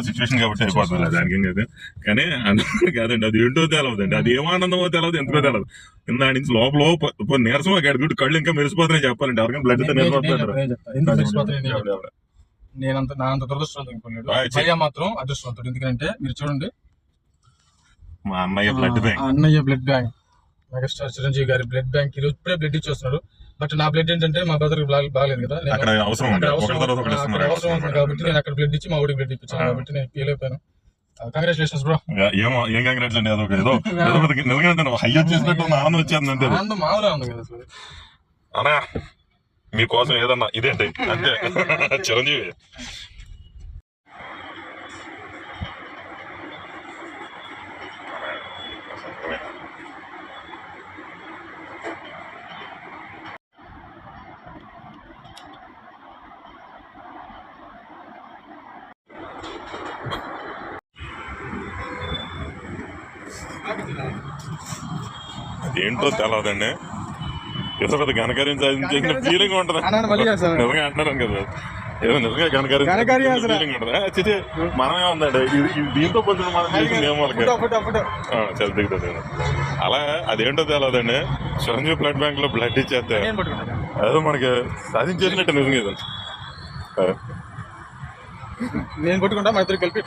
Situation కాబట్టి అయిపోతుంది దానికి ఏం కాదు. కానీ అందరూ కాదండి అది ఏంటో తెలవదండి. అది ఏం ఆనందమో తెలవదు ఎందుకో తెలవదు. ఇందా నుంచి లోపల నీరసం అడుగుడు కళ్ళు ఇంకా మెరిసిపోతున్నాయి చెప్పాలండి. ఎవరికైనా బ్లడ్. ఎవరు? నేనంత నా అంత దురదృష్టవంతుడు మాత్రం అదృష్టవంతుడు. ఎందుకంటే మీరు చూడండి. మా అన్నయ్య బ్లడ్ బ్యాంక్ అన్నయ్య బ్లడ్ బ్యాంక్ మెగాస్టార్ చిరంజీవి గారి బ్లడ్ బ్యాంక్ ఈరోజు ఇప్పుడే బ్లడ్ ఇచ్చేస్తున్నారు బట్ నా బ్లడ్ ఏంటంటే మా బ్రదర్ బాగాలేదు కదా. అవసరం కాబట్టి నేను అక్కడ బ్లడ్ ఇచ్చి మా ఊడికి బ్లడ్ ఇప్పించాను. కాబట్టి నేను ఫీల్ కంగ్రాచులేషన్స్ బ్రో ఏమో ఏం కంగ్రాట్స్ అండి? అదొక ఏదో ఏదో ఒకటి నిజంగా హై వచ్చేసినట్టు ఉంది, ఆనందం వచ్చేది అంతే ఆనందం మామూలుగా ఉంది కదా అసలు అన్నా మీకోసం ఏదన్నా ఇదేంటి? అంతే చిరంజీవి. ఏంటో తెలవదండి. ఏదో పెద్ద ఘనకార్యం సాధించిన ఫీలింగ్ ఉంటుంది. నిజంగా అంటున్నాను కదా. ఏదో నిజంగా ఘనకార్యం. ఫీలింగ్ ఉంటుంది. చిచి మనమే ఉందండి. దీంతో కొంచెం మనం చేసింది ఏం వాళ్ళకి ఫోటో ఫోటో ఫోటో. ఆ, చాలా దిగుతుంది అలా అదేంటో తెలవదండి. చిరంజీవి బ్లడ్ బ్యాంక్లో బ్లడ్ ఇచ్చేస్తే అదో మనకి సాధించేసినట్టు నిజంగా ఇది. నేను పట్టుకుంటా మా ఇద్దరు కలిపి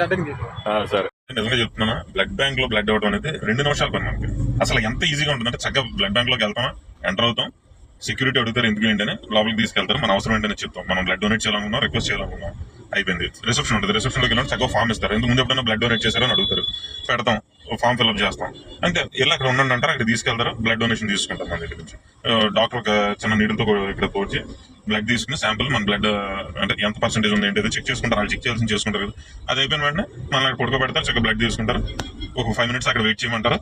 సరే. నిజంగా చెప్తున్నా బ్లడ్ బ్యాంక్లో బ్లడ్ అవ్వడం అనేది రెండు నిమిషాలు పని మనకి. అసలు ఎంత ఈజీగా ఉంటుందంటే చక్కగా బ్లడ్ బ్యాంక్లోకి వెళ్తామా? ఎంటర్ అవుతాం. సెక్యూరిటీ అడుగుతారు ఎందుకు ఏంటనే? లోపలికి తీసుకెళ్తారు. మన అవసరం ఏంటనే చెప్తాం. మనం బ్లడ్ డొనేట్ చేయాలనుకున్నాం రిక్వెస్ట్ చేయాలనుకున్నాం. అయిపోయింది. రిసెప్షన్ ఉంటుంది. రిసెప్షన్లోకి వెళ్ళిన చక్కగా ఫామ్ ఇస్తారు. ఎందుకు ముందు ఎప్పుడైనా బ్లడ్ డొనేట్ చేశారని అడుగుతారు. పెడతాం. ఫామ్ ఫిల్అప్ చేస్తాం. అంతే వెళ్ళి అక్కడ ఉండండి అంటారు అక్కడ తీసుకెళ్తారు బ్లడ్ డొనేషన్ తీసుకుంటారు మన దగ్గర నుంచి. డాక్టర్ ఒక చిన్న నీడిల్తో ఇక్కడ పోచి బ్లడ్ తీసుకుని శాంపుల్ మన బ్లడ్ అంటే ఎంత పర్సెంటేజ్ ఉంది ఏంటి చెక్ చేసుకుంటారు వాళ్ళు చెక్ చేయాల్సింది చేసుకుంటారు కదా. అది అయిపోయిన వెంటనే మన పడుకోబెడతారు చక్కగా బ్లడ్ తీసుకుంటారు. ఒక ఫైవ్ మినిట్స్ అక్కడ వెయిట్ చేయమంటారు.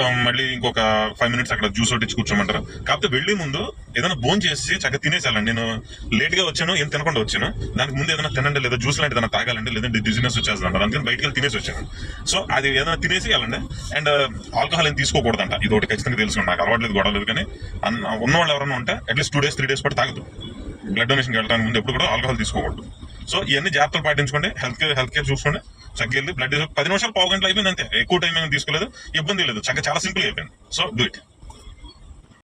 మళ్ళీ ఇంకొక ఫైవ్ మినిట్స్ అక్కడ జ్యూస్ ఒకటి కూర్చోమంటారు? కాకపోతే వెళ్ళే ముందు ఏదైనా బోన్ చేసి చక్కగా తినేసేయాలండి. నేను లేట్గా వచ్చాను ఏం తినకుండా వచ్చాను. దానికి ముందు ఏదైనా తినండి లేదా జ్యూస్ లాంటి ఏదైనా తాగాలండి లేదంటే డిజినెస్ వచ్చేస్తుంది అంటారు అందుకని బయటకి వెళ్ళి తినేసి వచ్చాను. సో అది ఏదైనా తినేసి అండ్ ఆల్కహాల్ uh, ఏం తీసుకోకూడదంట. ఇది ఒకటి ఖచ్చితంగా తెలుసు. నాకు అలవాట్లేదు గొడవలేదు కానీ అన్న- ఉన్న వాళ్ళు ఎవరైనా ఉంటే at least two days three days పాటు తాగదు బ్లడ్ డొనేషన్కి వెళ్ళడానికి ముందు ఎప్పుడు కూడా ఆల్కహాల్ తీసుకోకూడదు. సో ఇవన్నీ జాగ్రత్తలు పాటించుకోండి. హెల్త్ కేర్ హెల్త్ కేర్ చూసుకోండి. చక్కగా వెళ్ళి బ్లడ్ పది నిమిషాలు పావు గంటలు అయిపోయింది అంతే. ఎక్కువ టైం ఏమైనా తీసుకోలేదు. ఇబ్బంది లేదు. చక్కగా చాలా సింపుల్ అయిపోయింది. So do it